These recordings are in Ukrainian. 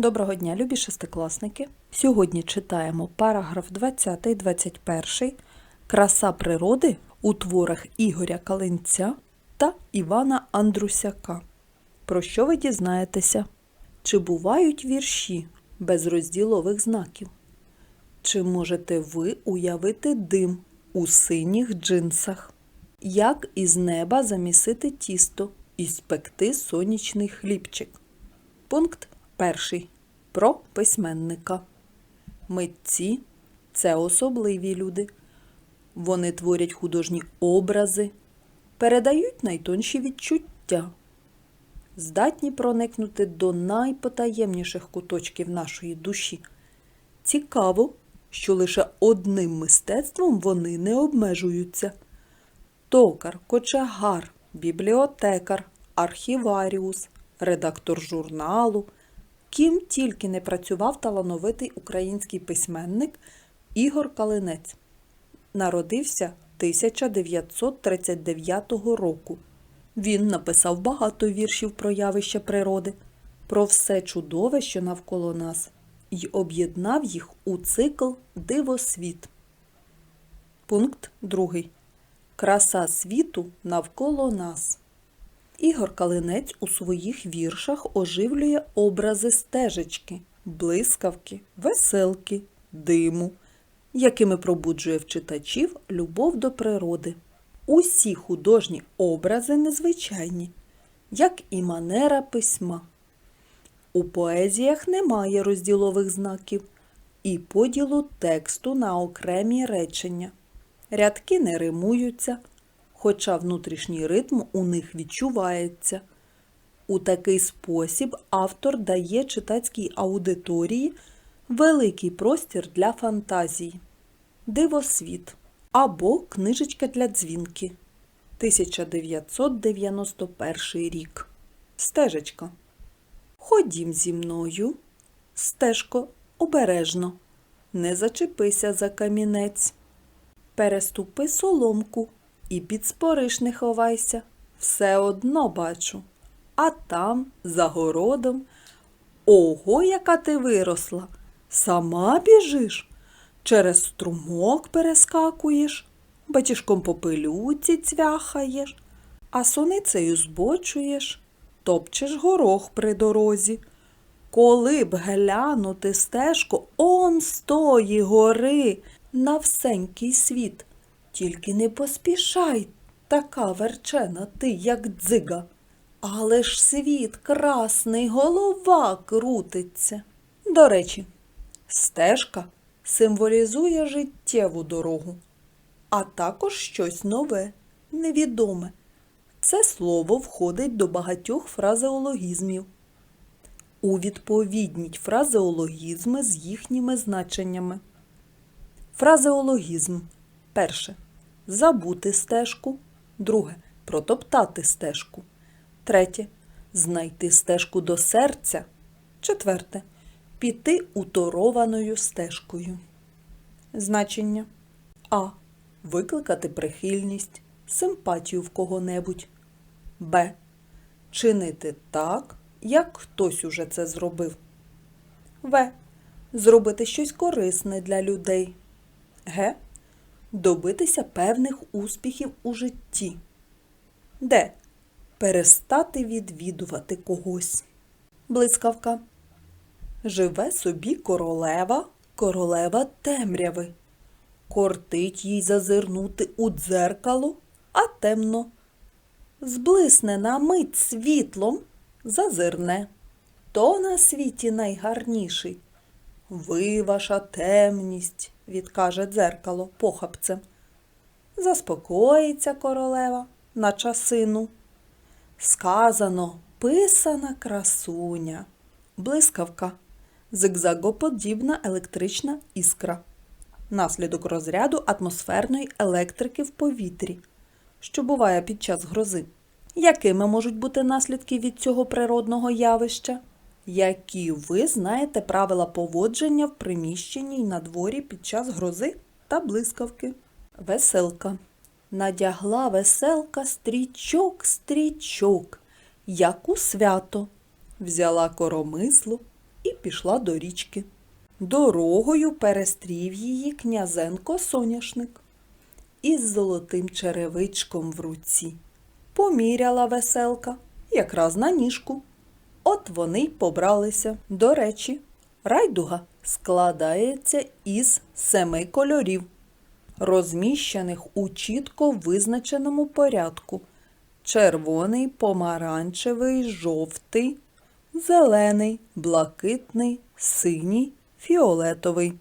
Доброго дня, любі шестикласники! Сьогодні читаємо параграф 20-21 Краса природи у творах Ігоря Калинця та Івана Андрусяка. Про що ви дізнаєтеся? Чи бувають вірші без розділових знаків? Чи можете ви уявити дим у синіх джинсах? Як із неба замісити тісто і спекти сонячний хлібчик? Пункт перший. Про письменника. Митці це особливі люди. Вони творять художні образи, передають найтонші відчуття, здатні проникнути до найпотаємніших куточків нашої душі. Цікаво, що лише одним мистецтвом вони не обмежуються. Токар, кочегар, бібліотекар, архіваріус, редактор журналу. Ким тільки не працював талановитий український письменник Ігор Калинець. Народився 1939 року. Він написав багато віршів про явища природи, про все чудове, що навколо нас, і об'єднав їх у цикл Дивосвіт. Пункт 2. Краса світу навколо нас. Ігор Калинець у своїх віршах оживлює образи стежечки, блискавки, веселки, диму, якими пробуджує в читачів любов до природи. Усі художні образи незвичайні, як і манера письма. У поезіях немає розділових знаків і поділу тексту на окремі речення. Рядки не римуються, хоча внутрішній ритм у них відчувається. У такий спосіб автор дає читацькій аудиторії великий простір для фантазії. Дивосвіт або Книжечка для дзвінки. 1991 рік. Стежечка. Ходім зі мною. Стежко, обережно. Не зачепися за камінець. Переступи соломку і під спориш не ховайся. Все одно бачу. А там, за городом, ого, яка ти виросла. Сама біжиш, через струмок перескакуєш, батіжком по пилюці цвяхаєш, а суницею збочуєш, топчеш горох при дорозі. Коли б глянути стежку он з тої гори на всенький світ, тільки не поспішай, така верчена ти, як дзига. Але ж світ красний, голова крутиться. До речі, стежка символізує життєву дорогу, а також щось нове, невідоме. Це слово входить до багатьох фразеологізмів. Увідповідніть фразеологізми з їхніми значеннями. Фразеологізм. Перше. Забути стежку. Друге. Протоптати стежку. Третє. Знайти стежку до серця. Четверте. Піти уторованою стежкою. Значення А. Викликати прихильність, симпатію в кого-небудь. Б. Чинити так, як хтось уже це зробив. В. Зробити щось корисне для людей. Г. Добитися певних успіхів у житті. Д. Перестати відвідувати когось. Блискавка. Живе собі королева, королева темряви. Кортить їй зазирнути у дзеркало, а темно. Зблисне на мить світлом, зазирне. То на світі найгарніший. Ви ваша темність, відкаже дзеркало похапцем. Заспокоїться королева на часину. Сказано писана красуня, блискавка, зигзагоподібна електрична іскра, наслідок розряду атмосферної електрики в повітрі, що буває під час грози. Якими можуть бути наслідки від цього природного явища? Які ви знаєте правила поводження в приміщенні й на дворі під час грози та блискавки? Веселка. Надягла веселка стрічок, стрічок, як у свято. Взяла коромисло і пішла до річки. Дорогою перестрів її князенко соняшник із золотим черевичком в руці. Поміряла веселка якраз на ніжку. От вони й побралися. До речі, райдуга складається із семи кольорів, розміщених у чітко визначеному порядку: червоний, помаранчевий, жовтий, зелений, блакитний, синій, фіолетовий.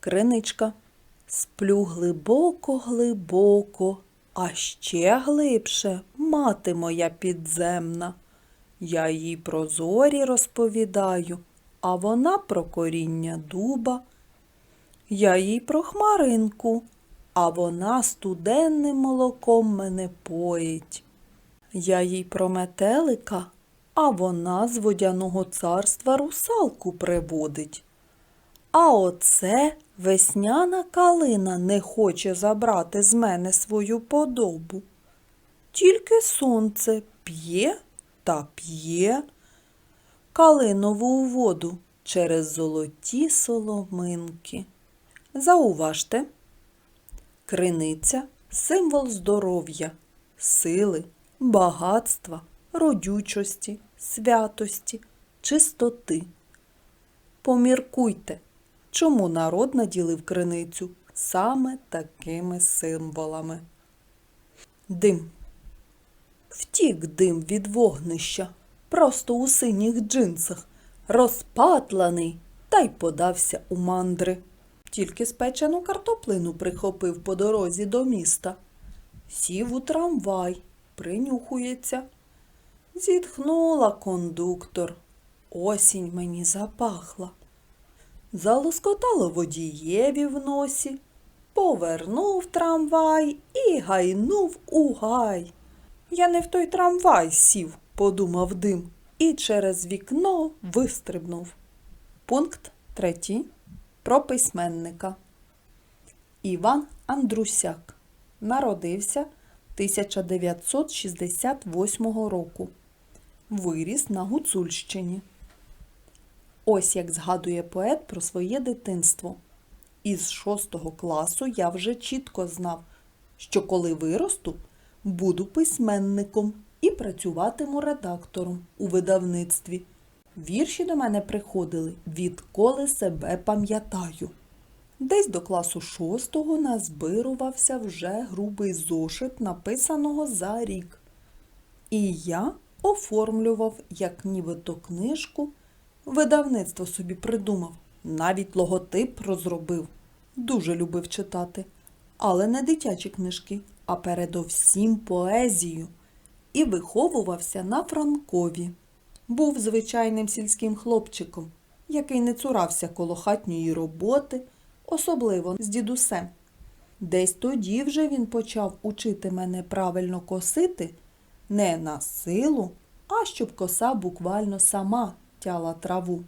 Криничка. Сплю глибоко, глибоко, а ще глибше мати моя підземна. Я їй про зорі розповідаю, а вона про коріння дуба. Я їй про хмаринку, а вона студенним молоком мене поїть. Я їй про метелика, а вона з водяного царства русалку приводить. А оце весняна калина не хоче забрати з мене свою подобу. Тільки сонце п'є та п'є калинову воду через золоті соломинки. Зауважте, криниця символ здоров'я, сили, багатства, родючості, святості, чистоти. Поміркуйте, чому народ наділив криницю саме такими символами. Дим. Втік дим від вогнища, просто у синіх джинсах, розпатланий, та й подався у мандри. Тільки спечену картоплину прихопив по дорозі до міста. Сів у трамвай, принюхується. Зітхнула кондуктор. Осінь мені запахла. Залоскотало водієві в носі, повернув трамвай і гайнув у гай. Я не в той трамвай сів, подумав дим, і через вікно вистрибнув. Пункт третій. Про письменника. Іван Андрусяк. Народився 1968 року. Виріс на Гуцульщині. Ось як згадує поет про своє дитинство. Із шостого класу я вже чітко знав, що коли виросту, буду письменником і працюватиму редактором у видавництві. Вірші до мене приходили, відколи себе пам'ятаю. Десь до класу шостого назбирувався вже грубий зошит, написаного за рік. І я оформлював, як нібито книжку, видавництво собі придумав, навіть логотип розробив. Дуже любив читати, але не дитячі книжки, а передовсім поезію. І виховувався на Франкові. Був звичайним сільським хлопчиком, який не цурався коло хатньої роботи, особливо з дідусем. Десь тоді вже він почав учити мене правильно косити не на силу, а щоб коса буквально сама тяла траву.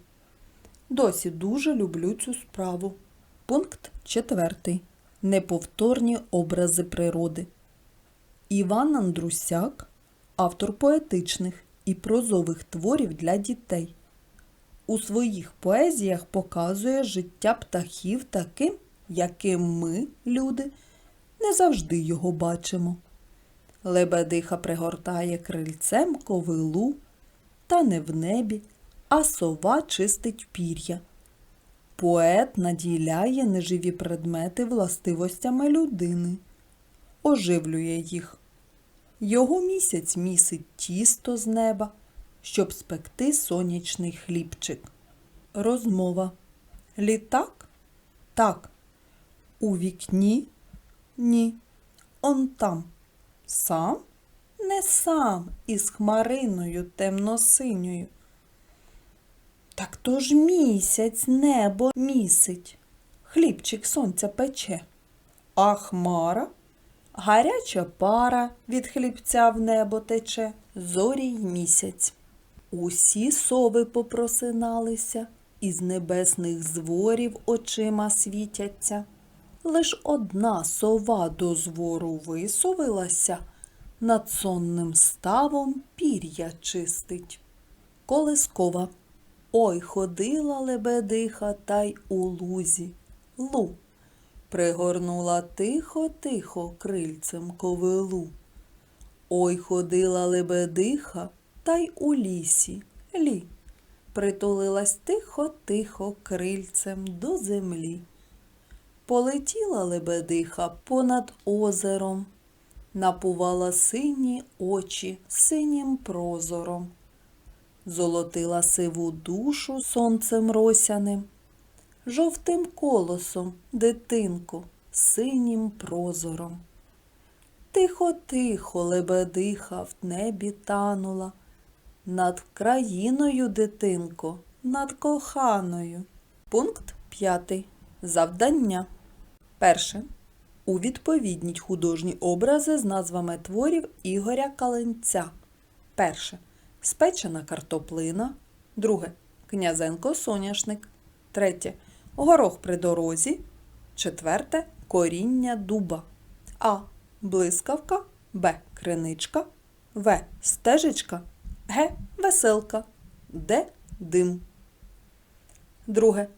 Досі дуже люблю цю справу. Пункт четвертий. Неповторні образи природи. Іван Андрусяк автор поетичних і прозових творів для дітей. У своїх поезіях показує життя птахів таким, яким ми, люди, не завжди його бачимо. Лебедиха пригортає крильцем ковилу, та не в небі, а сова чистить пір'я. Поет наділяє неживі предмети властивостями людини, оживлює їх. Його місяць місить тісто з неба, щоб спекти сонячний хлібчик. Розмова. Літак? Так. У вікні? Ні. Он там. Сам? Не сам із хмариною темно-синьою. Так то ж місяць небо місить, хлібчик сонця пече, а хмара гаряча пара від хлібця в небо тече, зорі й місяць. Усі сови попросиналися, із небесних зворів очима світяться. Лиш одна сова до звору висовилася, над сонним ставом пір'я чистить. Колискова Ой, ходила лебедиха та й у лузі. Лу. Пригорнула тихо-тихо крильцем ковилу. Ой, ходила лебедиха та й у лісі. Лі. Притулилась тихо-тихо крильцем до землі. Полетіла лебедиха понад озером, напувала сині очі синім прозором, золотила сиву душу сонцем росяним, жовтим колосом, дитинко, синім прозором. Тихо-тихо лебедиха в небі танула, над країною, дитинко, над коханою. Пункт п'ятий. Завдання. Перше. Увідповідніть художні образи з назвами творів Ігоря Каленця. Перше. Спечена картоплина. Друге. Князенко соняшник. Третє. Горох при дорозі. Четверте. Коріння дуба. А. Блискавка. Б. Криничка. В. Стежечка. Г. Веселка. Д. Дим. Друге.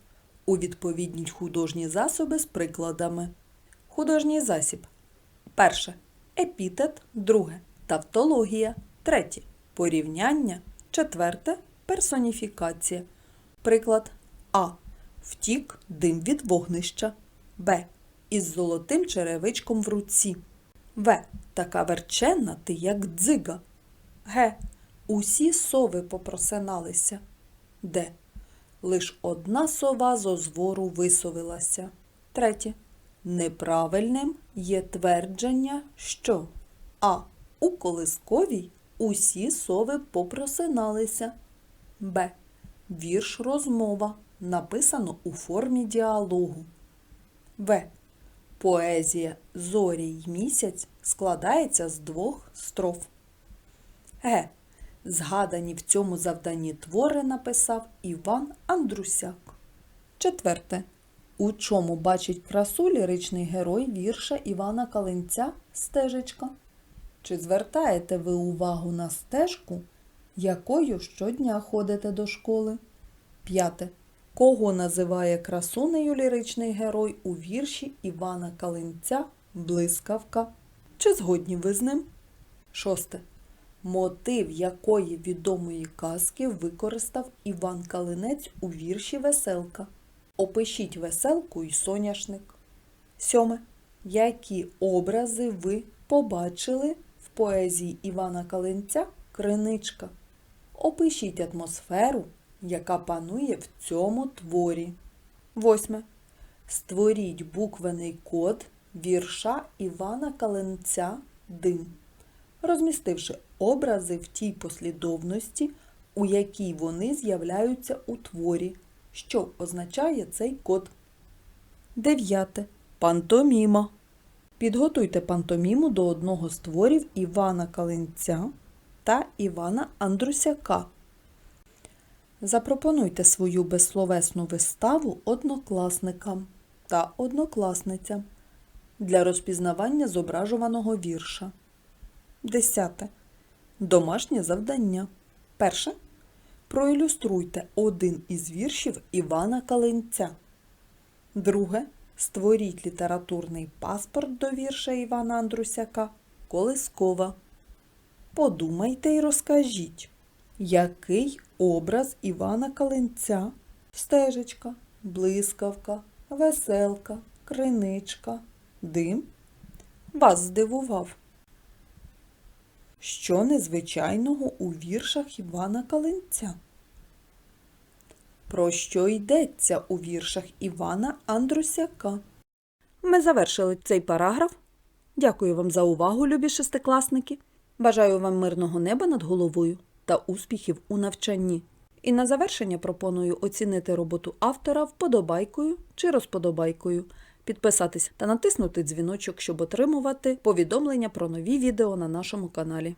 Увідповідніть художні засоби з прикладами. Художній засіб. Перше. Епітет. Друге. Тавтологія. Третє. Порівняння. Четверте. Персоніфікація. Приклад А. Втік дим від вогнища. Б. Із золотим черевичком в руці. В. Така верченна ти, як дзига. Г. Усі сови попросиналися. Д. Лиш одна сова з озвору висовилася. Третє. Неправильним є твердження, що А. У колисковій усі сови попросиналися. Б. Вірш розмова написано у формі діалогу. В. Поезія Зорі й місяць складається з двох строф. Г. Згадані в цьому завданні твори написав Іван Андрусяк. Четверте. У чому бачить красу ліричний герой вірша Івана Калинця Стежечка? Чи звертаєте ви увагу на стежку, якою щодня ходите до школи? П'яте. Кого називає красунею ліричний герой у вірші Івана Калинця Блискавка? Чи згодні ви з ним? Шосте. Мотив якої відомої казки використав Іван Калинець у вірші Веселка. Опишіть веселку і соняшник. Сьоме. Які образи ви побачили поезії Івана Калинця Криничка? Опишіть атмосферу, яка панує в цьому творі. Восьме. Створіть буквений код вірша Івана Калинця Дим розмістивши образи в тій послідовності, у якій вони з'являються у творі, що означає цей код. Дев'яте. Пантоміма. Підготуйте пантоміму до одного з творів Івана Калинця та Івана Андрусяка. Запропонуйте свою безсловесну виставу однокласникам та однокласницям для розпізнавання зображуваного вірша. Десяте. Домашнє завдання. Перше. Проілюструйте один із віршів Івана Калинця. Друге. Створіть літературний паспорт до вірша Івана Андрусяка Колискова. Подумайте і розкажіть, який образ Івана Калинця стежечка, блискавка, веселка, криничка, дим вас здивував? Що незвичайного у віршах Івана Калинця? Про що йдеться у віршах Івана Андрусяка? Ми завершили цей параграф. Дякую вам за увагу, любі шестикласники. Бажаю вам мирного неба над головою та успіхів у навчанні. І на завершення пропоную оцінити роботу автора вподобайкою чи розподобайкою, підписатись та натиснути дзвіночок, щоб отримувати повідомлення про нові відео на нашому каналі.